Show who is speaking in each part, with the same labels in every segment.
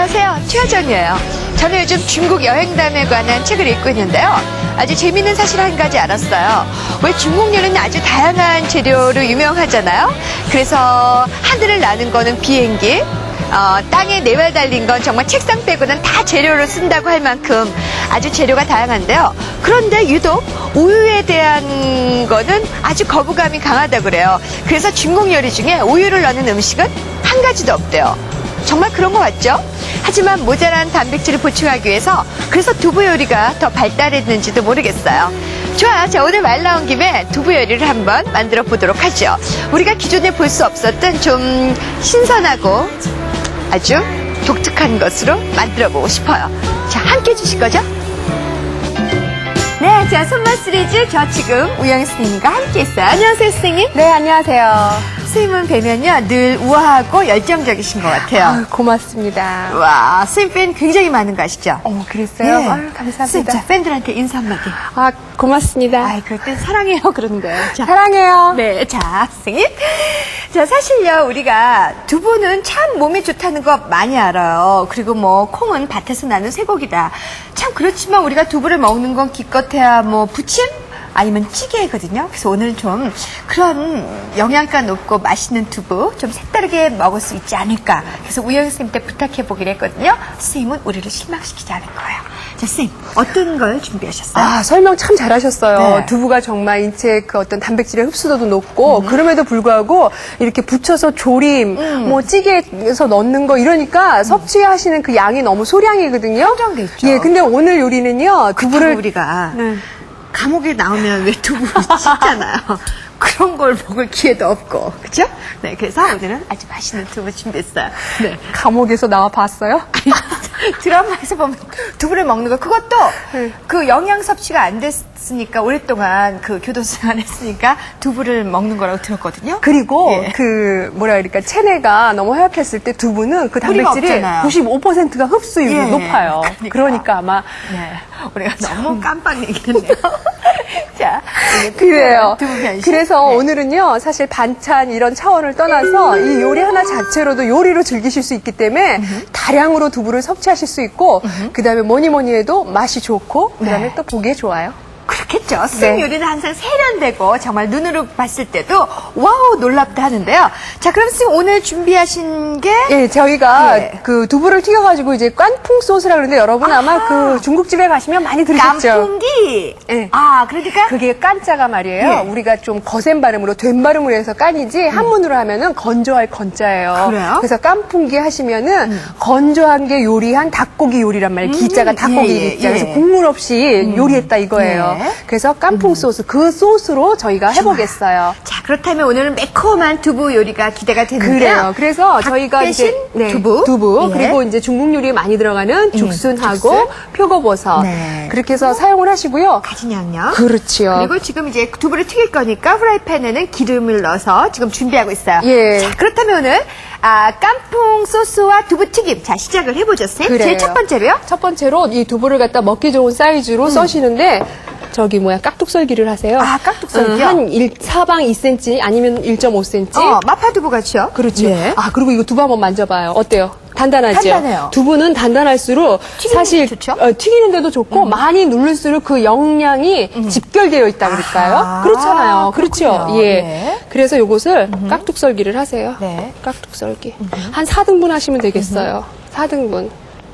Speaker 1: 안녕하세요. 최하정이에요. 저는 요즘 중국 여행담에 관한 책을 읽고 있는데요. 아주 재미있는 사실 한 가지 알았어요. 왜 중국 요리는 아주 다양한 재료로 유명하잖아요. 그래서 하늘을 나는 거는 비행기, 어, 땅에 네발 달린 건 정말 책상 빼고는 다 재료로 쓴다고 할 만큼 아주 재료가 다양한데요. 그런데 유독 우유에 대한 거는 아주 거부감이 강하다고 그래요. 그래서 중국 요리 중에 우유를 넣는 음식은 한 가지도 없대요. 정말 그런 것 같죠? 하지만 모자란 단백질을 보충하기 위해서 그래서 두부 요리가 더 발달했는지도 모르겠어요. 좋아요. 자, 오늘 말 나온 김에 두부 요리를 한번 만들어 보도록 하죠. 우리가 기존에 볼 수 없었던 좀 신선하고 아주 독특한 것으로 만들어 보고 싶어요. 자, 함께 해주실 거죠? 네, 자, 손맛 시리즈 저 지금 우영 스님과 함께 했어요. 안녕하세요, 선생님.
Speaker 2: 네, 안녕하세요.
Speaker 1: 스님은 뵈면요, 늘 우아하고 열정적이신 것 같아요.
Speaker 2: 아유, 고맙습니다.
Speaker 1: 와, 스님 팬 굉장히 많은 거 아시죠?
Speaker 2: 어, 그랬어요? 아유,
Speaker 1: 스님,
Speaker 2: 감사합니다.
Speaker 1: 자, 팬들한테 인사 한마디.
Speaker 2: 아, 고맙습니다.
Speaker 1: 아이, 그럴 땐 사랑해요, 거예요. 자,
Speaker 2: 사랑해요.
Speaker 1: 네, 자, 선생님. 자, 사실요, 우리가 두부는 참 몸에 좋다는 거 많이 알아요. 그리고 뭐, 콩은 밭에서 나는 쇠고기다. 참 그렇지만 우리가 두부를 먹는 건 기껏해야 뭐, 부침? 아니면 찌개거든요. 그래서 오늘 좀 그런 영양가 높고 맛있는 두부 좀 색다르게 먹을 수 있지 않을까. 그래서 우영 선생님께 부탁해 보기로 했거든요. 선생님은 우리를 실망시키지 않을 거예요. 자, 선생님, 어떤 걸 준비하셨어요?
Speaker 2: 아, 설명 참 잘하셨어요.
Speaker 1: 네.
Speaker 2: 두부가 정말 인체 그 어떤 단백질의 흡수도도 높고, 그럼에도 불구하고 이렇게 부쳐서 조림, 뭐 찌개에서 넣는 거 이러니까 섭취하시는 그 양이 너무 소량이거든요.
Speaker 1: 한정돼 있죠.
Speaker 2: 예, 근데 오늘 요리는요,
Speaker 1: 두부를
Speaker 2: 두부를.
Speaker 1: 우리가
Speaker 2: 네.
Speaker 1: 감옥에 나오면 왜 두부를 찢잖아요. 그런 걸 먹을 기회도 없고, 그죠? 네, 그래서 오늘은 아주 맛있는 두부 준비했어요. 네.
Speaker 2: 감옥에서 나와 봤어요?
Speaker 1: 드라마에서 보면 두부를 먹는 거, 그것도
Speaker 2: 네.
Speaker 1: 그 영양 섭취가 안 됐으니까, 오랫동안 그 교도소 안 했으니까 두부를 먹는 거라고 들었거든요.
Speaker 2: 그리고
Speaker 1: 예.
Speaker 2: 그 뭐라 그럴까 체내가 너무 허약했을 때 두부는 그
Speaker 1: 뿌리가
Speaker 2: 단백질이
Speaker 1: 없잖아요.
Speaker 2: 95%가 흡수율이
Speaker 1: 예,
Speaker 2: 높아요.
Speaker 1: 그러니까.
Speaker 2: 그러니까 아마
Speaker 1: 네. 우리가 너무 깜빡 얘기했네요. 자,
Speaker 2: 그래요. 그래서
Speaker 1: 네.
Speaker 2: 오늘은요, 사실 반찬 이런 차원을 떠나서 이 요리 하나 자체로도 요리로 즐기실 수 있기 때문에 다량으로 두부를 섭취하실 수 있고, 그 다음에 뭐니 뭐니 해도 맛이 좋고, 그 다음에
Speaker 1: 네.
Speaker 2: 또 보기에 좋아요.
Speaker 1: 그렇겠죠. 스님
Speaker 2: 네.
Speaker 1: 요리는 항상 세련되고 정말 눈으로 봤을 때도 와우 놀랍다 하는데요. 자, 그럼 스님 오늘 준비하신 게
Speaker 2: 예, 저희가
Speaker 1: 예.
Speaker 2: 그 두부를 튀겨가지고 이제 깐풍 소스라 그러는데 여러분 아마 그 중국집에 가시면 많이 들으셨죠?
Speaker 1: 깐풍기.
Speaker 2: 예.
Speaker 1: 아, 그러니까
Speaker 2: 그게 깐자가 말이에요.
Speaker 1: 예.
Speaker 2: 우리가 좀 거센 발음으로 된 발음으로 해서 깐이지 한문으로 하면은 건조할 건자예요.
Speaker 1: 그래요?
Speaker 2: 그래서 깐풍기 하시면은 건조한 게 요리한 닭고기 요리란 말이에요. 기자가 닭고기
Speaker 1: 예, 예,
Speaker 2: 기자. 그래서
Speaker 1: 예.
Speaker 2: 국물 없이 요리했다 이거예요.
Speaker 1: 예.
Speaker 2: 그래서 깐풍 소스 그 소스로 저희가 해보겠어요.
Speaker 1: 자, 그렇다면 오늘은 매콤한 두부 요리가 기대가 되는데요.
Speaker 2: 그래요. 그래서
Speaker 1: 닭
Speaker 2: 저희가
Speaker 1: 대신
Speaker 2: 이제 네,
Speaker 1: 두부,
Speaker 2: 두부
Speaker 1: 예.
Speaker 2: 그리고 이제 중국 요리에 많이 들어가는 죽순하고
Speaker 1: 죽순.
Speaker 2: 표고버섯
Speaker 1: 네.
Speaker 2: 그렇게 해서 사용을 하시고요.
Speaker 1: 가진 양념.
Speaker 2: 그렇지요.
Speaker 1: 그리고 지금 이제 두부를 튀길 거니까 후라이팬에는 기름을 넣어서 지금 준비하고 있어요.
Speaker 2: 예.
Speaker 1: 자, 그렇다면 오늘 아, 깐풍 소스와 두부 튀김. 자, 시작을 해보죠, 쌤.
Speaker 2: 그래요.
Speaker 1: 제일 첫 번째로요.
Speaker 2: 첫 번째로 이 두부를 갖다 먹기 좋은 사이즈로
Speaker 1: 음.
Speaker 2: 써시는데 저기 뭐야 깍둑썰기를 하세요.
Speaker 1: 아, 깍둑썰기요?
Speaker 2: 어, 한 1, 사방 2cm 아니면 1.5cm.
Speaker 1: 어, 마파두부 같이요?
Speaker 2: 그렇죠.
Speaker 1: 예.
Speaker 2: 아 그리고 이거 두부 한번 만져봐요. 어때요? 단단하죠?
Speaker 1: 단단해요.
Speaker 2: 두부는 단단할수록
Speaker 1: 튀기는
Speaker 2: 사실
Speaker 1: 데 좋죠? 음.
Speaker 2: 어, 튀기는데도 좋고 많이 누를수록 그 영양이 집결되어 있다 그럴까요?
Speaker 1: 아하,
Speaker 2: 그렇잖아요. 그렇죠.
Speaker 1: 그렇군요.
Speaker 2: 예.
Speaker 1: 네.
Speaker 2: 그래서 요것을 깍둑썰기를 하세요.
Speaker 1: 네.
Speaker 2: 깍둑썰기. 한 4등분 하시면 되겠어요. 4등분.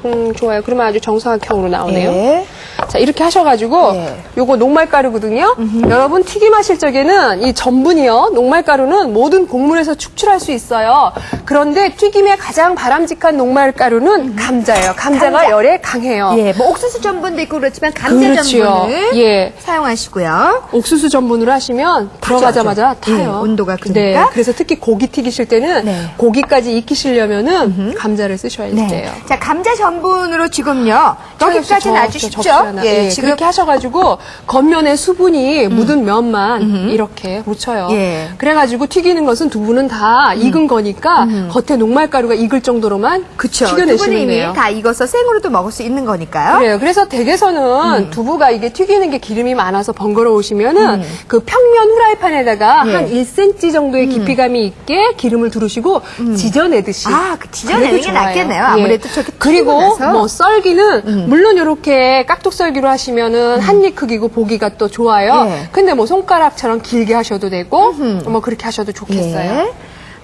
Speaker 2: 음, 좋아요. 그러면 아주 정성학형으로 나오네요.
Speaker 1: 예.
Speaker 2: 자, 이렇게 하셔가지고,
Speaker 1: 예.
Speaker 2: 요거 녹말가루거든요? 여러분, 튀김하실 적에는 이 전분이요, 녹말가루는 모든 곡물에서 축출할 수 있어요. 그런데 튀김에 가장 바람직한 녹말가루는 감자예요. 감자가
Speaker 1: 감자.
Speaker 2: 열에 강해요.
Speaker 1: 예, 뭐 옥수수 전분도 있고 그렇지만 감자
Speaker 2: 그렇지요.
Speaker 1: 전분을
Speaker 2: 예.
Speaker 1: 사용하시고요.
Speaker 2: 옥수수 전분으로 하시면 들어가자마자. 타요.
Speaker 1: 예, 온도가 그러니까.
Speaker 2: 네, 그래서 특히 고기 튀기실 때는
Speaker 1: 네.
Speaker 2: 고기까지 익히시려면은 감자를 쓰셔야
Speaker 1: 네.
Speaker 2: 돼요.
Speaker 1: 자, 감자 전분으로 지금요. 여기까지는 아주 쉽죠?
Speaker 2: 예, 그렇게 하셔가지고 겉면에 수분이 묻은 면만 이렇게 묻혀요.
Speaker 1: 예.
Speaker 2: 그래가지고 튀기는 것은 두부는 다 익은 거니까 겉에 녹말가루가 익을 정도로만
Speaker 1: 그쵸. 두부는
Speaker 2: 튀겨내시면
Speaker 1: 이미
Speaker 2: 돼요.
Speaker 1: 다 익어서 생으로도 먹을 수 있는 거니까요.
Speaker 2: 그래요. 그래서 댁에서는 두부가 이게 튀기는 게 기름이 많아서 번거로우시면은 그 평면 후라이팬에다가
Speaker 1: 예.
Speaker 2: 한 1cm 정도의 깊이감이 있게 기름을 두르시고 지져내듯이.
Speaker 1: 아, 그 지져내는
Speaker 2: 그래도
Speaker 1: 게
Speaker 2: 좋아요.
Speaker 1: 낫겠네요.
Speaker 2: 예.
Speaker 1: 아무래도 저렇게
Speaker 2: 그리고
Speaker 1: 나서.
Speaker 2: 뭐 썰기는 물론 이렇게 깍둑 썰기로 하시면은 한 입 크기고 보기가 또 좋아요.
Speaker 1: 예.
Speaker 2: 근데 뭐 손가락처럼 길게 하셔도 되고 뭐 그렇게 하셔도 좋겠어요.
Speaker 1: 예.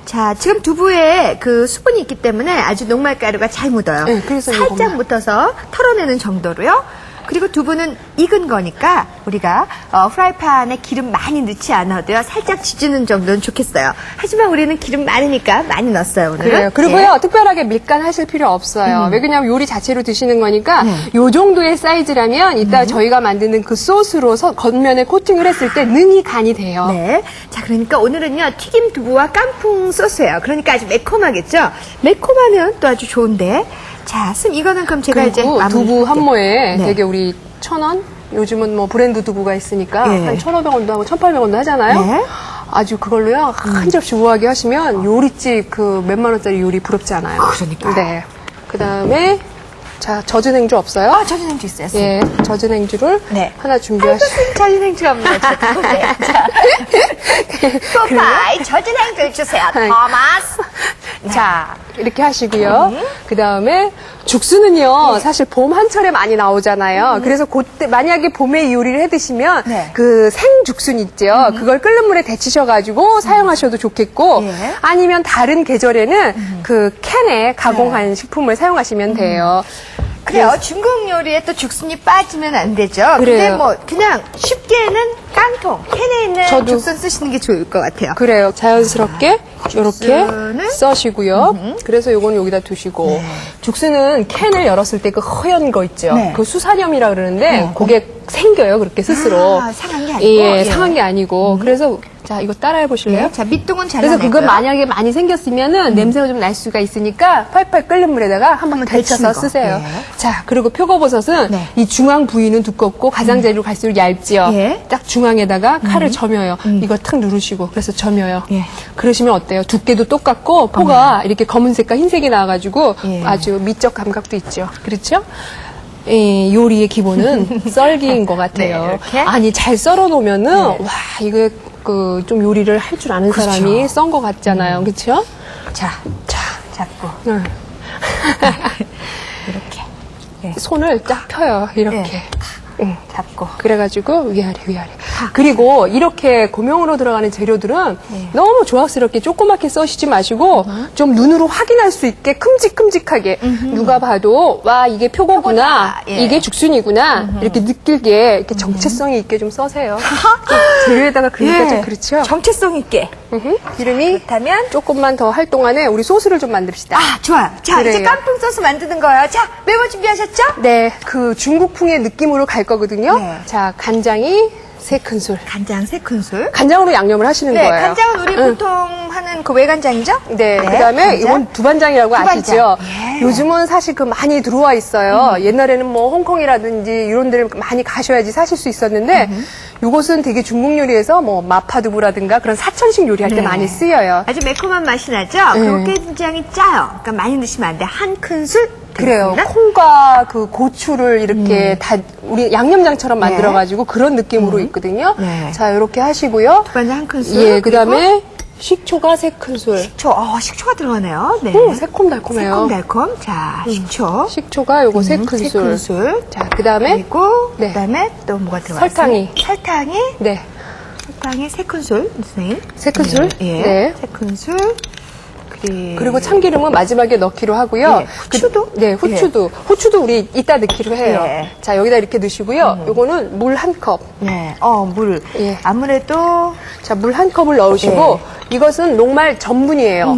Speaker 1: 자, 지금 두부에 그 수분이 있기 때문에 아주 녹말가루가 잘 묻어요.
Speaker 2: 네, 그래서
Speaker 1: 살짝
Speaker 2: 이거만.
Speaker 1: 묻어서 털어내는 정도로요. 그리고 두부는 익은 거니까 우리가 어, 프라이팬에 기름 많이 넣지 않아도요. 살짝 지지는 정도는 좋겠어요. 하지만 우리는 기름 많으니까 많이 넣었어요, 오늘은.
Speaker 2: 그래요. 그리고요,
Speaker 1: 예.
Speaker 2: 특별하게 밀간 하실 필요 없어요. 왜 그러냐면 요리 자체로 드시는 거니까
Speaker 1: 네.
Speaker 2: 요 정도의 사이즈라면 이따 저희가 만드는 그 소스로 서- 겉면에 코팅을 했을 때 능이 간이 돼요.
Speaker 1: 네. 자, 그러니까 오늘은요, 튀김 두부와 깐풍 소스예요. 그러니까 아주 매콤하겠죠? 매콤하면 또 아주 좋은데. 자, 씀 이거는 그럼 제가 이제
Speaker 2: 그리고
Speaker 1: 마무리
Speaker 2: 두부 한 모에
Speaker 1: 네.
Speaker 2: 되게 우리 천 원? 요즘은 뭐 브랜드 두부가 있으니까
Speaker 1: 예.
Speaker 2: 한 1,500원도 하고 1,800원도 하잖아요.
Speaker 1: 네. 음.
Speaker 2: 아주 그걸로요, 한 접시 우아하게 하시면 요리집 그 몇만 원짜리 요리 부럽지 않아요.
Speaker 1: 그러니까요.
Speaker 2: 네. 그 다음에, 자, 젖은 행주 없어요?
Speaker 1: 아, 저는 행주 있어요. 씀.
Speaker 2: 예, 젖은 행주를
Speaker 1: 네.
Speaker 2: 하나 준비하시고.
Speaker 1: 젖은 행주가 없네요. 저 두부에. 자. 뽀빠이 젖은 행주 주세요. 토마스.
Speaker 2: 자, 이렇게 하시고요. 그 다음에 죽수는요, 사실 봄 한철에 많이 나오잖아요. 그래서 그때, 만약에 봄에 이 요리를 해 드시면,
Speaker 1: 네.
Speaker 2: 그 생죽순 있죠. 그걸 끓는 물에 데치셔가지고 사용하셔도 좋겠고,
Speaker 1: 예.
Speaker 2: 아니면 다른 계절에는 그 캔에 가공한 식품을 사용하시면 돼요.
Speaker 1: 그래요. 중국 요리에 또 죽순이 빠지면 안 되죠. 근데
Speaker 2: 그래요.
Speaker 1: 뭐 그냥 쉽게는 깡통 캔에 있는
Speaker 2: 저도-
Speaker 1: 죽순 쓰시는 게 좋을 것 같아요.
Speaker 2: 그래요. 자연스럽게 이렇게? 써시고요. 그래서 요건 여기다 두시고 죽순은 캔을 열었을 때 그 허연 거 있죠.
Speaker 1: 네.
Speaker 2: 그 수산염이라 그러는데 그게 생겨요. 그렇게 스스로.
Speaker 1: 아, 상한 게 아니고?
Speaker 2: 예,
Speaker 1: 예.
Speaker 2: 상한 게 아니고. 그래서 자 이거 따라해 보실래요?
Speaker 1: 네. 자, 밑둥은
Speaker 2: 그래서
Speaker 1: 잘라내고요.
Speaker 2: 그거 만약에 많이 생겼으면은 냄새가 좀 날 수가 있으니까 팔팔 끓는 물에다가 한번
Speaker 1: 한번
Speaker 2: 데쳐서. 쓰세요.
Speaker 1: 예.
Speaker 2: 자, 그리고 표고버섯은
Speaker 1: 네.
Speaker 2: 이 중앙 부위는 두껍고 가장자리로 갈수록 얇지요.
Speaker 1: 예.
Speaker 2: 딱 중앙에다가 칼을 점여요. 이거 탁 누르시고 그래서 점여요.
Speaker 1: 예.
Speaker 2: 그러시면 어때요? 두께도 똑같고 포가 이렇게 검은색과 흰색이 나와가지고
Speaker 1: 예.
Speaker 2: 아주 미적 감각도 있죠. 그렇죠? 예, 요리의 기본은 썰기인 것 같아요.
Speaker 1: 네, 이렇게.
Speaker 2: 아니 잘 썰어 놓으면은
Speaker 1: 네.
Speaker 2: 와 이거 그 좀 요리를 할 줄 아는
Speaker 1: 그쵸.
Speaker 2: 사람이 썬 것 같잖아요. 그렇죠?
Speaker 1: 자,
Speaker 2: 자,
Speaker 1: 잡고
Speaker 2: 응.
Speaker 1: 이렇게 예.
Speaker 2: 손을 쫙 펴요. 이렇게.
Speaker 1: 네.
Speaker 2: 응.
Speaker 1: 잡고
Speaker 2: 그래가지고 위아래 위아래. 그리고 이렇게 고명으로 들어가는 재료들은
Speaker 1: 네.
Speaker 2: 너무 조악스럽게 조그맣게 써시지 마시고 좀 눈으로 확인할 수 있게 큼직큼직하게 누가 봐도 와 이게 표고구나
Speaker 1: 표고다. 예.
Speaker 2: 이게 죽순이구나 이렇게 느끼게 이렇게 정체성이 있게 좀 써세요. 재료에다가 그러니까 좀 그렇죠.
Speaker 1: 예. 정체성 있게.
Speaker 2: 음흠. 기름이
Speaker 1: 그렇다면
Speaker 2: 조금만 더 할 동안에 우리 소스를 좀 만듭시다.
Speaker 1: 아, 좋아요. 자, 이제
Speaker 2: 그래요.
Speaker 1: 깐풍 소스 만드는 거예요. 자, 매워 준비하셨죠?
Speaker 2: 네, 그 중국풍의 느낌으로 갈 거 거든요.
Speaker 1: 네.
Speaker 2: 자, 간장이 세 큰술.
Speaker 1: 간장 세 큰술.
Speaker 2: 간장으로 양념을 하시는
Speaker 1: 네,
Speaker 2: 거예요.
Speaker 1: 간장은 우리
Speaker 2: 응.
Speaker 1: 보통 하는 그 외간장이죠?
Speaker 2: 네, 그다음에
Speaker 1: 간장.
Speaker 2: 이건 두반장이라고
Speaker 1: 두반장.
Speaker 2: 아시죠?
Speaker 1: 예. 음.
Speaker 2: 요즘은 사실 그 많이 들어와 있어요. 옛날에는 뭐 홍콩이라든지 이런 데를 많이 가셔야지 사실 수 있었는데 요것은 되게 중국 요리에서 뭐 마파두부라든가 그런 사천식 요리할 때
Speaker 1: 네.
Speaker 2: 많이 쓰여요.
Speaker 1: 아주 매콤한 맛이 나죠? 그리고 게장이 짜요. 그러니까 많이 넣으시면 안 돼. 한 큰술.
Speaker 2: 그래요.
Speaker 1: 되겠습니다.
Speaker 2: 콩과 그 고추를 이렇게 다 우리 양념장처럼
Speaker 1: 네.
Speaker 2: 만들어 가지고 그런 느낌으로 있거든요.
Speaker 1: 네.
Speaker 2: 자, 이렇게 하시고요.
Speaker 1: 두반장 한 큰술.
Speaker 2: 예, 그다음에 식초가 세 큰술.
Speaker 1: 식초. 어, 식초가 들어가네요. 네.
Speaker 2: 음, 새콤달콤해요.
Speaker 1: 새콤달콤. 자, 식초.
Speaker 2: 식초가 요거 세
Speaker 1: 음,
Speaker 2: 큰술.
Speaker 1: 세 큰술.
Speaker 2: 자, 그다음에
Speaker 1: 그리고
Speaker 2: 네.
Speaker 1: 그다음에 또 뭐가 들어갔어요?
Speaker 2: 설탕이.
Speaker 1: 설탕이
Speaker 2: 네.
Speaker 1: 설탕이 세 큰술, 선생님.
Speaker 2: 세 큰술?
Speaker 1: 예.
Speaker 2: 네.
Speaker 1: 세 큰술. 그리고
Speaker 2: 그리고 참기름은 마지막에 넣기로 하고요.
Speaker 1: 예, 후추도?
Speaker 2: 그, 네, 후추도. 후추도 우리 이따 넣기로 해요.
Speaker 1: 예.
Speaker 2: 자, 여기다 이렇게 넣으시고요. 요거는 물 한 컵.
Speaker 1: 네. 어, 물.
Speaker 2: 예.
Speaker 1: 아무래도
Speaker 2: 자, 물 한 컵을 넣으시고 이것은 녹말 전분이에요.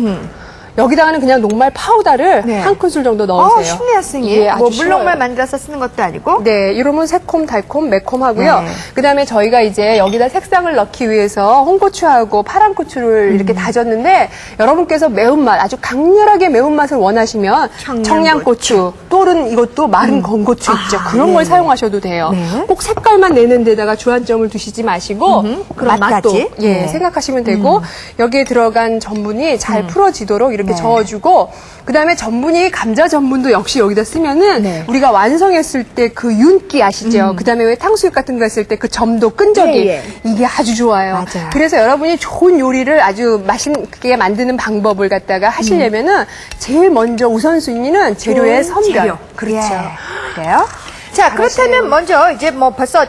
Speaker 2: 여기다가는 그냥 녹말 파우더를
Speaker 1: 네.
Speaker 2: 한 큰술 정도
Speaker 1: 어,
Speaker 2: 넣으세요.
Speaker 1: 쉽네요, 선생님.
Speaker 2: 예, 아주
Speaker 1: 뭐. 물녹말 만들어서 쓰는 것도 아니고.
Speaker 2: 네, 이러면 새콤, 달콤, 매콤하고요.
Speaker 1: 네.
Speaker 2: 그다음에 저희가 이제 여기다 색상을 넣기 위해서 홍고추하고 파란 고추를 이렇게
Speaker 1: 음.
Speaker 2: 다졌는데 여러분께서 매운맛, 아주 강렬하게 매운맛을 원하시면
Speaker 1: 청양고추.
Speaker 2: 청양고추, 또는 이것도 마른 건고추 있죠.
Speaker 1: 아,
Speaker 2: 그런
Speaker 1: 네.
Speaker 2: 걸 사용하셔도 돼요.
Speaker 1: 네.
Speaker 2: 꼭 색깔만 내는 데다가 주안점을 두시지 마시고 그런 맛도
Speaker 1: 맛까지?
Speaker 2: 예,
Speaker 1: 네.
Speaker 2: 생각하시면 되고 여기에 들어간 전분이 잘 풀어지도록 이렇게
Speaker 1: 네.
Speaker 2: 저어주고 그다음에 전분이 감자 전분도 역시 여기다 쓰면은
Speaker 1: 네.
Speaker 2: 우리가 완성했을 때 그 윤기 아시죠? 그다음에 왜 탕수육 같은 거 했을 때 그 점도 끈적이
Speaker 1: 예, 예.
Speaker 2: 이게 아주 좋아요.
Speaker 1: 맞아요.
Speaker 2: 그래서 여러분이 좋은 요리를 아주 맛있게 만드는 방법을 갖다가 하시려면은 제일 먼저 우선순위는 재료의 선별.
Speaker 1: 재료.
Speaker 2: 그렇죠.
Speaker 1: 예, 그래요? 자, 그렇다면 먼저 이제 뭐 벌써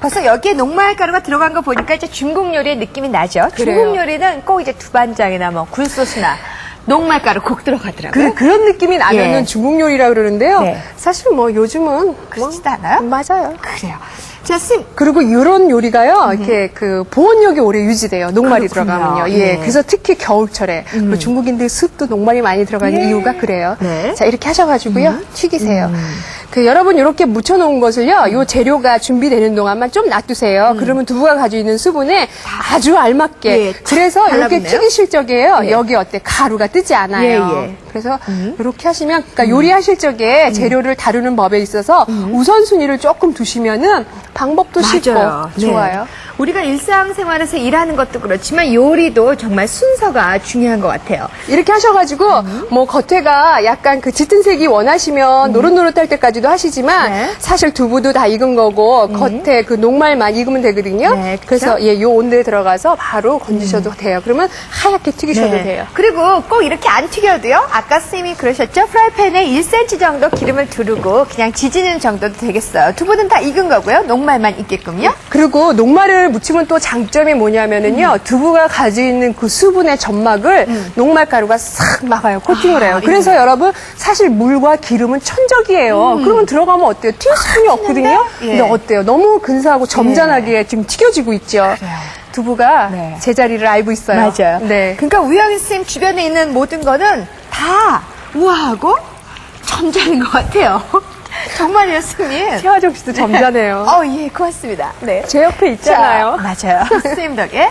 Speaker 1: 벌써 여기에 녹말가루가 들어간 거 보니까 이제 중국 요리의 느낌이 나죠.
Speaker 2: 그래요.
Speaker 1: 중국 요리는 꼭 이제 두반장이나 뭐 굴소스나 녹말가루 꼭 들어가더라고요.
Speaker 2: 그, 그런 느낌이 나면은
Speaker 1: 예.
Speaker 2: 중국 요리라 그러는데요.
Speaker 1: 네.
Speaker 2: 사실 뭐 요즘은
Speaker 1: 그렇지도 않아요?
Speaker 2: 맞아요.
Speaker 1: 그래요. 자, 쌤.
Speaker 2: 그리고 이런 요리가요, 이렇게 그 보온력이 오래 유지돼요. 녹말이
Speaker 1: 그렇군요.
Speaker 2: 들어가면요. 예.
Speaker 1: 네.
Speaker 2: 그래서 특히 겨울철에 그리고 중국인들 습도 녹말이 많이 들어가는
Speaker 1: 예.
Speaker 2: 이유가 그래요.
Speaker 1: 네.
Speaker 2: 자, 이렇게 하셔가지고요. 튀기세요. 그 여러분 이렇게 묻혀놓은 것을요, 요 재료가 준비되는 동안만 좀 놔두세요. 그러면 두부가 가지고 있는 수분에 아주 알맞게.
Speaker 1: 예,
Speaker 2: 그래서 이렇게
Speaker 1: 달라붙네요.
Speaker 2: 튀기실 적에요,
Speaker 1: 예.
Speaker 2: 여기 어때? 가루가 뜨지 않아요.
Speaker 1: 예, 예.
Speaker 2: 그래서 이렇게 하시면, 그러니까 요리하실 적에 재료를 다루는 법에 있어서 우선순위를 조금 두시면은 방법도 쉽고
Speaker 1: 네.
Speaker 2: 좋아요.
Speaker 1: 우리가 일상생활에서 일하는 것도 그렇지만 요리도 정말 순서가 중요한 것 같아요.
Speaker 2: 이렇게 하셔가지고
Speaker 1: 음.
Speaker 2: 뭐 겉에가 약간 그 짙은 색이 원하시면 노릇노릇할 때까지 도 하시지만
Speaker 1: 네. 음.
Speaker 2: 사실 두부도 다 익은 거고 겉에 그 녹말만 익으면 되거든요.
Speaker 1: 네?
Speaker 2: 그래서 예, 요 온도에 들어가서 바로 건지셔도 돼요. 그러면 하얗게 튀기셔도
Speaker 1: 네.
Speaker 2: 돼요.
Speaker 1: 그리고 꼭 이렇게 안 튀겨도요. 아까 쌤이 그러셨죠. 프라이팬에 1cm 정도 기름을 두르고 그냥 지지는 정도도 되겠어요. 두부는 다 익은 거고요. 녹말만 있게끔요.
Speaker 2: 그리고 녹말을 묻히면 또 장점이 뭐냐면은요
Speaker 1: 음.
Speaker 2: 두부가 가지고 있는 그 수분의 점막을 녹말 가루가 싹 막아요 코팅을 해요. 그래서 여러분 사실 물과 기름은 천적이에요. 그러면 들어가면 어때요? 튈 수분이 없거든요.
Speaker 1: 음. 예.
Speaker 2: 근데 어때요? 너무 근사하고 점잖하게 지금 튀겨지고 있죠. 두부가
Speaker 1: 네.
Speaker 2: 제자리를 알고 있어요. 네.
Speaker 1: 그러니까 우영희 쌤 주변에 있는 모든 거는 다 우아하고 점잖은 것 같아요. 정말요, 스님.
Speaker 2: 최화정 씨도 점잖해요.
Speaker 1: 어, 예, 고맙습니다. 네.
Speaker 2: 제 옆에 있잖아요.
Speaker 1: 자, 맞아요. 스님 덕에.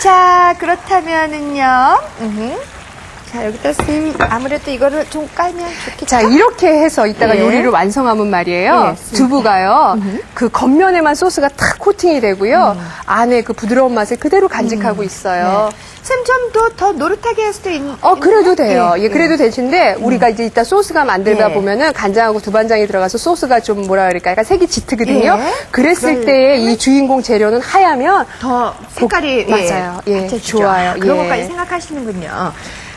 Speaker 1: 자, 그렇다면은요. 음흠. 자, 여기다 스님 아무래도 이거를 좀 깔면 좋겠죠.
Speaker 2: 자, 이렇게 해서 이따가
Speaker 1: 예.
Speaker 2: 요리를 완성하면 말이에요.
Speaker 1: 예,
Speaker 2: 두부가요. 그 겉면에만 소스가 탁 코팅이 되고요. 안에 그 부드러운 맛을 그대로 간직하고 있어요.
Speaker 1: 쌤좀 더 더 노릇하게 할 수도 있,
Speaker 2: 어, 그래도? 돼요. 예, 그래도 되신데, 우리가 이제 이따 소스가 만들다
Speaker 1: 예.
Speaker 2: 보면은 간장하고 두반장이 들어가서 소스가 좀 뭐라 그럴까, 약간 색이 짙거든요.
Speaker 1: 예.
Speaker 2: 그랬을
Speaker 1: 그럴
Speaker 2: 때에 이 주인공 재료는 하야면,
Speaker 1: 더 색깔이
Speaker 2: 고- 맞아요. 예,
Speaker 1: 받쳐지죠.
Speaker 2: 좋아요.
Speaker 1: 그런
Speaker 2: 예.
Speaker 1: 것까지 생각하시는군요.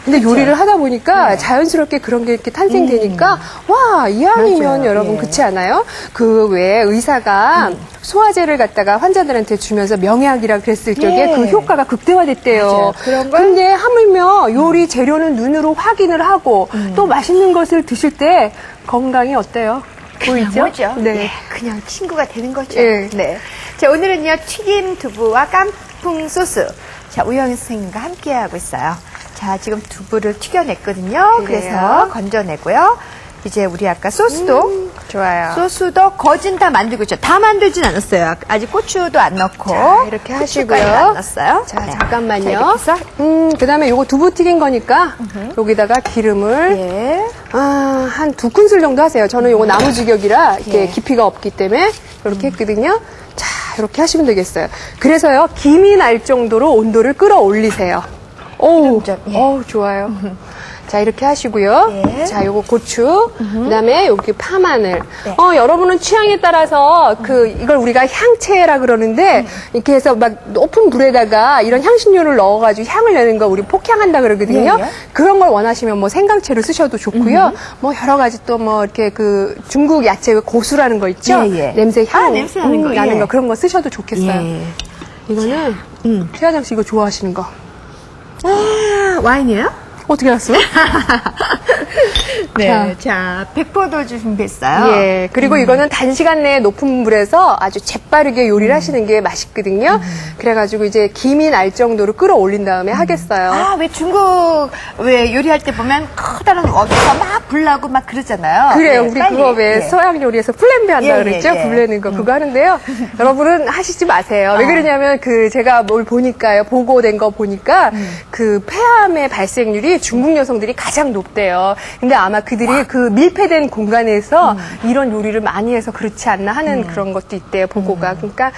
Speaker 2: 근데 요리를 하다 보니까 자연스럽게 그런 게 이렇게 탄생되니까 와 이왕이면
Speaker 1: 음.
Speaker 2: 여러분
Speaker 1: 예.
Speaker 2: 그렇지 않아요? 그왜 의사가 소화제를 갖다가 환자들한테 주면서 명약이라 그랬을 적에
Speaker 1: 예.
Speaker 2: 그 효과가 극대화됐대요.
Speaker 1: 그런 걸?
Speaker 2: 근데 하물며 요리 재료는 눈으로 확인을 하고
Speaker 1: 음.
Speaker 2: 또 맛있는 것을 드실 때 건강이 어때요? 보이죠?
Speaker 1: 뭐죠?
Speaker 2: 네.
Speaker 1: 예, 그냥 친구가 되는 거죠.
Speaker 2: 예.
Speaker 1: 네. 자, 오늘은요, 튀김 두부와 깐풍 소스. 자, 우영희 선생님과 함께 하고 있어요. 자, 지금 두부를 튀겨냈거든요.
Speaker 2: 그래요.
Speaker 1: 그래서 건져내고요. 이제 우리 아까 소스도
Speaker 2: 음, 좋아요.
Speaker 1: 소스도 거진 다 만들고 있죠. 다 만들진 않았어요. 아직 고추도 안 넣고
Speaker 2: 자, 이렇게 하시고요.
Speaker 1: 안 넣었어요.
Speaker 2: 자,
Speaker 1: 네.
Speaker 2: 잠깐만요.
Speaker 1: 자,
Speaker 2: 음, 그 다음에 요거 두부 튀긴 거니까 여기다가 기름을
Speaker 1: 예.
Speaker 2: 아, 한 두 큰술 정도 하세요. 저는 요거 나무 주격이라 이렇게
Speaker 1: 예.
Speaker 2: 깊이가 없기 때문에 이렇게 했거든요. 자, 이렇게 하시면 되겠어요. 그래서요, 김이 날 정도로 온도를 끌어올리세요. 오우,
Speaker 1: 좀, 예.
Speaker 2: 어우, 좋아요. 자, 이렇게 하시고요.
Speaker 1: 예.
Speaker 2: 자, 요거 고추, 그 다음에 여기 파마늘.
Speaker 1: 네.
Speaker 2: 어, 여러분은 취향에 따라서 그, 이걸 우리가 향채라 그러는데, 이렇게 해서 막 높은 불에다가 이런 향신료를 넣어가지고 향을 내는 거 우리 폭향한다 그러거든요.
Speaker 1: 예, 예.
Speaker 2: 그런 걸 원하시면 뭐 생강채를 쓰셔도 좋고요. 뭐 여러 가지 또 뭐 이렇게 그 중국 야채 고수라는 거 있죠?
Speaker 1: 예, 예.
Speaker 2: 냄새 향
Speaker 1: 아, 냄새 나는 거,
Speaker 2: 나는
Speaker 1: 예.
Speaker 2: 거 그런 거 쓰셔도 좋겠어요.
Speaker 1: 예.
Speaker 2: 이거는
Speaker 1: 음.
Speaker 2: 최하정 씨 이거 좋아하시는 거.
Speaker 1: 아, 와인이에요?
Speaker 2: 어떻게 알았어요?
Speaker 1: 네. 자, 백포도 준비했어요.
Speaker 2: 예. 그리고 이거는 단시간 내에 높은 불에서 아주 재빠르게 요리를 하시는 게 맛있거든요. 그래가지고 이제 김이 날 정도로 끌어올린 다음에 하겠어요.
Speaker 1: 아, 왜 중국 왜 요리할 때 보면 커다란 어디서 막 불나고 막 그러잖아요.
Speaker 2: 그래요.
Speaker 1: 네,
Speaker 2: 우리
Speaker 1: 빨리.
Speaker 2: 그거 왜
Speaker 1: 예.
Speaker 2: 서양 요리에서 플랜베 한다
Speaker 1: 예, 예,
Speaker 2: 그랬죠?
Speaker 1: 예.
Speaker 2: 불내는 거 그거 하는데요. 여러분은 하시지 마세요. 왜
Speaker 1: 아.
Speaker 2: 그러냐면 그 제가 뭘 보니까요. 보고된 거 보니까 그 폐암의 발생률이 중국 여성들이 가장 높대요. 근데 아마 그들이 그 밀폐된 공간에서 이런 요리를 많이 해서 그렇지 않나 하는 그런 것도 있대요. 보고가. 그러니까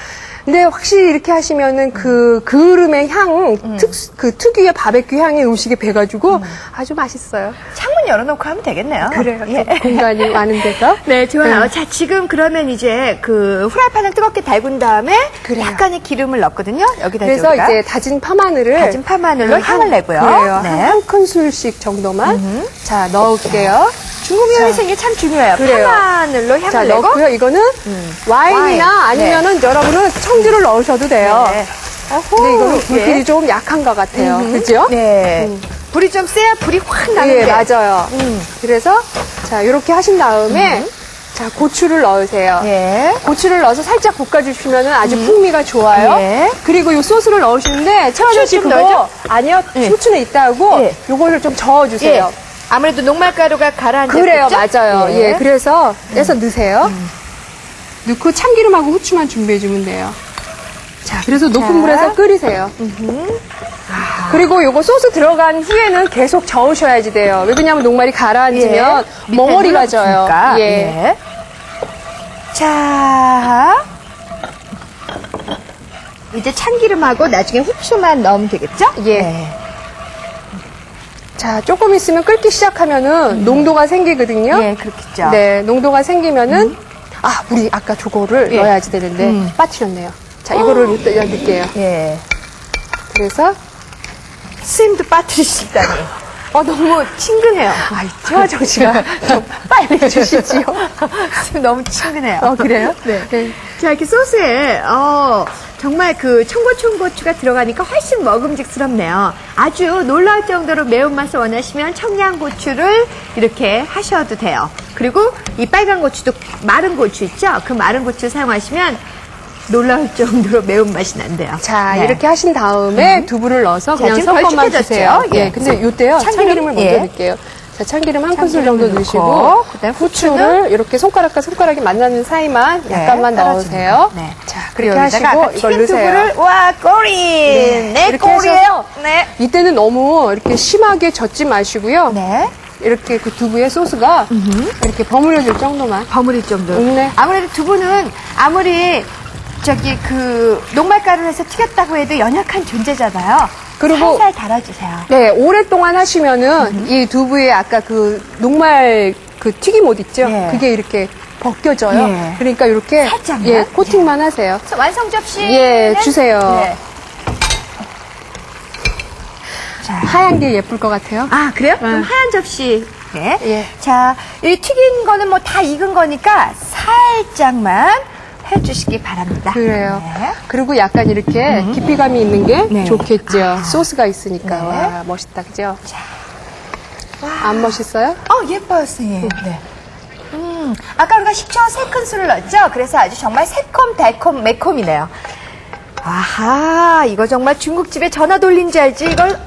Speaker 2: 근데 확실히 이렇게 하시면은 그 그을음의 향, 특, 그 특유의 바베큐 향이 음식에 배가지고 아주 맛있어요.
Speaker 1: 창문 열어놓고 하면 되겠네요.
Speaker 2: 그래요.
Speaker 1: 예.
Speaker 2: 좀 공간이 많은 데서.
Speaker 1: 네, 좋아요.
Speaker 2: 네.
Speaker 1: 자, 지금 그러면 이제 그 후라이팬을 뜨겁게 달군 다음에
Speaker 2: 그래요.
Speaker 1: 약간의 기름을 넣거든요. 여기다
Speaker 2: 그래서 이제 다진 파마늘을
Speaker 1: 다진 파마늘로
Speaker 2: 한-
Speaker 1: 향을 내고요.
Speaker 2: 그래요.
Speaker 1: 네.
Speaker 2: 한 큰술 씩 정도만 자 넣을게요.
Speaker 1: 중국 요리에서 이게 참 중요해요.
Speaker 2: 그래요.
Speaker 1: 파마늘로 향을
Speaker 2: 자
Speaker 1: 내고
Speaker 2: 넣고요. 이거는 와인이나
Speaker 1: 와인.
Speaker 2: 아니면은 여러분은 청주를 넣으셔도 돼요.
Speaker 1: 네.
Speaker 2: 근데 이거는
Speaker 1: 예.
Speaker 2: 불길이 좀 약한 것 같아요. 그죠?
Speaker 1: 네. 불이 좀 세야 불이 확 나는데.
Speaker 2: 예, 맞아요.
Speaker 1: 음.
Speaker 2: 그래서 자 이렇게 하신 다음에 자 고추를 넣으세요.
Speaker 1: 예.
Speaker 2: 고추를 넣어서 살짝 볶아주시면 아주 풍미가 좋아요.
Speaker 1: 예.
Speaker 2: 그리고 이 소스를 넣으시는데 채원아
Speaker 1: 씨좀
Speaker 2: 그거
Speaker 1: 넣어야죠?
Speaker 2: 아니요
Speaker 1: 예.
Speaker 2: 후추는 있다고
Speaker 1: 예.
Speaker 2: 요거를 좀
Speaker 1: 예.
Speaker 2: 저어주세요.
Speaker 1: 아무래도 녹말가루가 가라앉았죠.
Speaker 2: 그래요, 맞아요. 예,
Speaker 1: 예.
Speaker 2: 그래서 해서 넣으세요. 넣고 참기름하고 후추만 준비해주면 돼요. 자, 그래서 높은
Speaker 1: 자.
Speaker 2: 불에서 끓이세요. 그리고 요거 소스 들어간 후에는 계속 저으셔야지 돼요. 왜 그러냐면 녹말이 가라앉으면
Speaker 1: 밑에
Speaker 2: 멍어리가
Speaker 1: 눌러붙으니까.
Speaker 2: 져요. 예.
Speaker 1: 예. 자. 이제 참기름하고 나중에 후추만 넣으면 되겠죠?
Speaker 2: 예.
Speaker 1: 네.
Speaker 2: 자, 조금 있으면 끓기 시작하면은 농도가 생기거든요.
Speaker 1: 예, 그렇겠죠.
Speaker 2: 네, 농도가 생기면은 아, 우리 아까 저거를
Speaker 1: 예.
Speaker 2: 넣어야지 되는데
Speaker 1: 음.
Speaker 2: 빠뜨렸네요. 자, 이거를 여기다 넣을게요.
Speaker 1: 예.
Speaker 2: 그래서
Speaker 1: 스님도 빠뜨리시다니. 어, 너무 친근해요.
Speaker 2: 아이, 최화정 씨가 좀 빨리 주시지요.
Speaker 1: 지금 너무 친근해요.
Speaker 2: 어, 그래요?
Speaker 1: 네.
Speaker 2: 네.
Speaker 1: 자, 이렇게 소스에, 어, 정말 그 청고추고추가 들어가니까 훨씬 먹음직스럽네요. 아주 놀라울 정도로 매운맛을 원하시면 청양고추를 이렇게 하셔도 돼요. 그리고 이 빨간 고추도 마른 고추 있죠? 그 마른 고추 사용하시면 놀라울 정도로 매운맛이 난대요.
Speaker 2: 자,
Speaker 1: 네.
Speaker 2: 이렇게 하신 다음에 두부를 넣어서
Speaker 1: 자,
Speaker 2: 그냥
Speaker 1: 지금
Speaker 2: 섞어만? 주세요.
Speaker 1: 예.
Speaker 2: 예, 근데.
Speaker 1: 참기름,
Speaker 2: 참기름을 먼저
Speaker 1: 예.
Speaker 2: 넣을게요. 자, 참기름 한 큰술
Speaker 1: 참기름
Speaker 2: 정도
Speaker 1: 넣고,
Speaker 2: 넣으시고
Speaker 1: 그다음에
Speaker 2: 후추를 이렇게 손가락과 손가락이 만나는 사이만
Speaker 1: 네,
Speaker 2: 약간만
Speaker 1: 떨어지는
Speaker 2: 넣으세요.
Speaker 1: 거. 네.
Speaker 2: 자, 그렇게
Speaker 1: 여기다가
Speaker 2: 하시고 이걸
Speaker 1: 튀긴
Speaker 2: 넣으세요.
Speaker 1: 두부를, 와, 꼬리! 네,
Speaker 2: 이렇게
Speaker 1: 꼬리예요.
Speaker 2: 하셔서
Speaker 1: 네.
Speaker 2: 이때는 너무 이렇게 심하게 젓지 마시고요.
Speaker 1: 네.
Speaker 2: 이렇게 그 두부의 소스가 이렇게 버무려질 정도만.
Speaker 1: 버무릴 정도.
Speaker 2: 네.
Speaker 1: 아무래도 두부는 아무리 저기 그 녹말가루를 해서 튀겼다고 해도 연약한 존재잖아요.
Speaker 2: 그리고-
Speaker 1: 살살 달아주세요.
Speaker 2: 네, 오랫동안 하시면은 이 두부에 아까 그 녹말 그 튀김옷 있죠?
Speaker 1: 예.
Speaker 2: 그게 이렇게 벗겨져요.
Speaker 1: 예.
Speaker 2: 그러니까 이렇게
Speaker 1: 살짝만?
Speaker 2: 예, 코팅만 하세요.
Speaker 1: 자, 완성 접시.
Speaker 2: 예, 주세요.
Speaker 1: 네.
Speaker 2: 하얀 게 예쁠 것 같아요.
Speaker 1: 아, 그래요? 그럼
Speaker 2: 음.
Speaker 1: 하얀 접시. 네.
Speaker 2: 예.
Speaker 1: 자, 이 튀긴 거는 뭐 다 익은 거니까 살짝만 해주시기 바랍니다.
Speaker 2: 그래요.
Speaker 1: 네.
Speaker 2: 그리고 약간 이렇게 깊이감이 있는 게
Speaker 1: 네.
Speaker 2: 좋겠죠. 소스가 있으니까.
Speaker 1: 네.
Speaker 2: 와, 멋있다, 그죠? 안 멋있어요?
Speaker 1: 어, 예뻐요, 선생님. 네. 음, 아까 우리가 식초 세 큰술을 넣었죠? 그래서 아주 정말 새콤, 달콤, 매콤이네요. 아하, 이거 정말 중국집에 전화 돌린 줄 알지? 이걸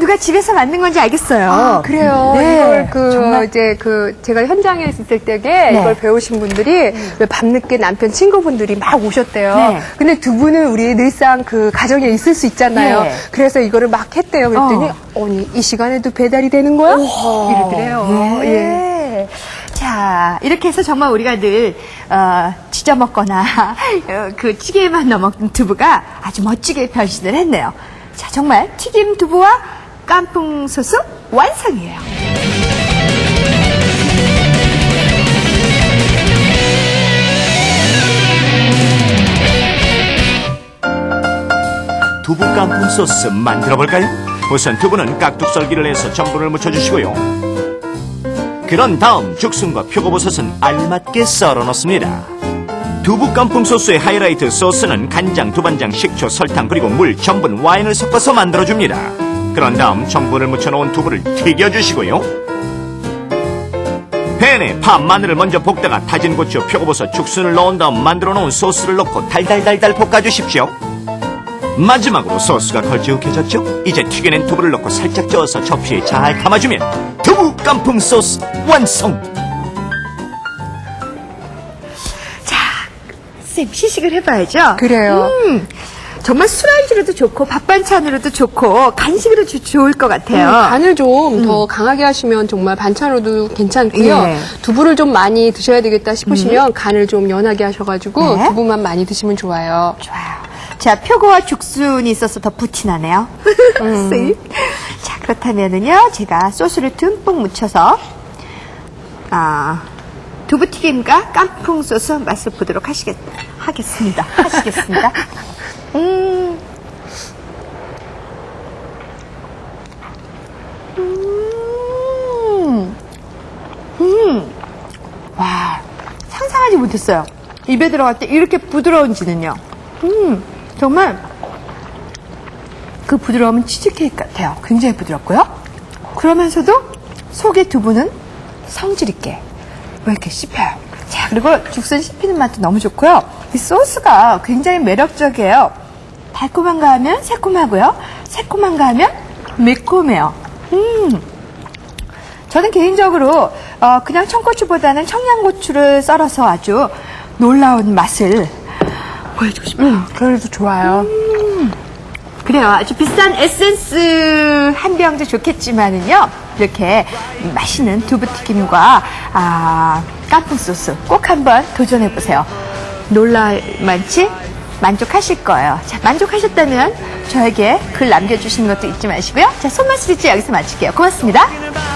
Speaker 1: 누가 집에서 만든 건지 알겠어요.
Speaker 2: 아, 그래요.
Speaker 1: 네,
Speaker 2: 이걸 그
Speaker 1: 정말.
Speaker 2: 이제 그 제가 현장에 있을 때에
Speaker 1: 네.
Speaker 2: 이걸 배우신 분들이 왜 밤늦게 남편 친구분들이 막 오셨대요.
Speaker 1: 네.
Speaker 2: 근데 두 분은 우리 늘상 그 가정에 있을 수 있잖아요.
Speaker 1: 네.
Speaker 2: 그래서 이거를 막 했대요. 그랬더니
Speaker 1: 어.
Speaker 2: 언니 이 시간에도 배달이 되는 거야? 이러더래요.
Speaker 1: 예.
Speaker 2: 예.
Speaker 1: 자, 이렇게 해서 정말 우리가 늘, 어, 지져 먹거나, 어, 그 튀김에만 넣어 먹는 두부가 아주 멋지게 변신을 했네요. 자, 정말 튀김 두부와 깐풍 소스 완성이에요.
Speaker 3: 두부 깐풍 소스 만들어 볼까요? 우선 두부는 깍둑썰기를 해서 전분을 묻혀주시고요. 그런 다음 죽순과 표고버섯은 알맞게 썰어 넣습니다. 두부 깐풍 소스의 하이라이트 소스는 간장, 두반장, 식초, 설탕 그리고 물, 전분, 와인을 섞어서 만들어줍니다. 그런 다음 전분을 묻혀놓은 두부를 튀겨주시고요. 팬에 파, 마늘을 먼저 볶다가 다진 고추, 표고버섯, 죽순을 넣은 다음 만들어 놓은 소스를 넣고 달달달달 볶아주십시오. 마지막으로 소스가 걸쭉해졌죠? 이제 튀겨낸 두부를 넣고 살짝 저어서 접시에 잘 담아주면 두부 깐풍 소스 완성!
Speaker 1: 쌤, 시식을 해봐야죠.
Speaker 2: 그래요.
Speaker 1: 음, 정말 술안주로도 좋고, 밥 반찬으로도 좋고, 간식으로 도 좋을 것 같아요.
Speaker 2: 음, 간을 좀 더 강하게 하시면 정말 반찬으로도 괜찮고요.
Speaker 1: 예.
Speaker 2: 두부를 좀 많이 드셔야 되겠다 싶으시면 간을 좀 연하게 하셔가지고
Speaker 1: 네.
Speaker 2: 두부만 많이 드시면 좋아요.
Speaker 1: 좋아요. 자, 표고와 죽순이 있어서 더 부티나네요. 쌤. 자, 그렇다면은요, 제가 소스를 듬뿍 묻혀서, 아, 두부튀김과 깐풍 소스 맛을 보도록 하시겠, 하겠습니다. 하시겠습니다. 음. 음. 음. 와, 상상하지 못했어요. 입에 들어갈 때 이렇게 부드러운지는요. 음, 정말 그 부드러움은 치즈케이크 같아요. 굉장히 부드럽고요. 그러면서도 속의 두부는 성질 있게 왜 이렇게 씹혀요. 자, 그리고 죽순 씹히는 맛도 너무 좋고요. 이 소스가 굉장히 매력적이에요. 달콤한가 하면 새콤하고요. 새콤한가 하면 매콤해요. 음. 저는 개인적으로 어, 그냥 청고추보다는 청양고추를 썰어서 아주 놀라운 맛을 보여주고 싶어요.
Speaker 2: 그래도 좋아요.
Speaker 1: 그래요. 아주 비싼 에센스 한 병도 좋겠지만은요. 이렇게 맛있는 두부튀김과 아, 깐풍 소스 꼭 한번 도전해 보세요. 놀랄 만치 만족하실 거예요. 자, 만족하셨다면 저에게 글 남겨주시는 것도 잊지 마시고요. 자, 손맛 스리치 여기서 마칠게요. 고맙습니다.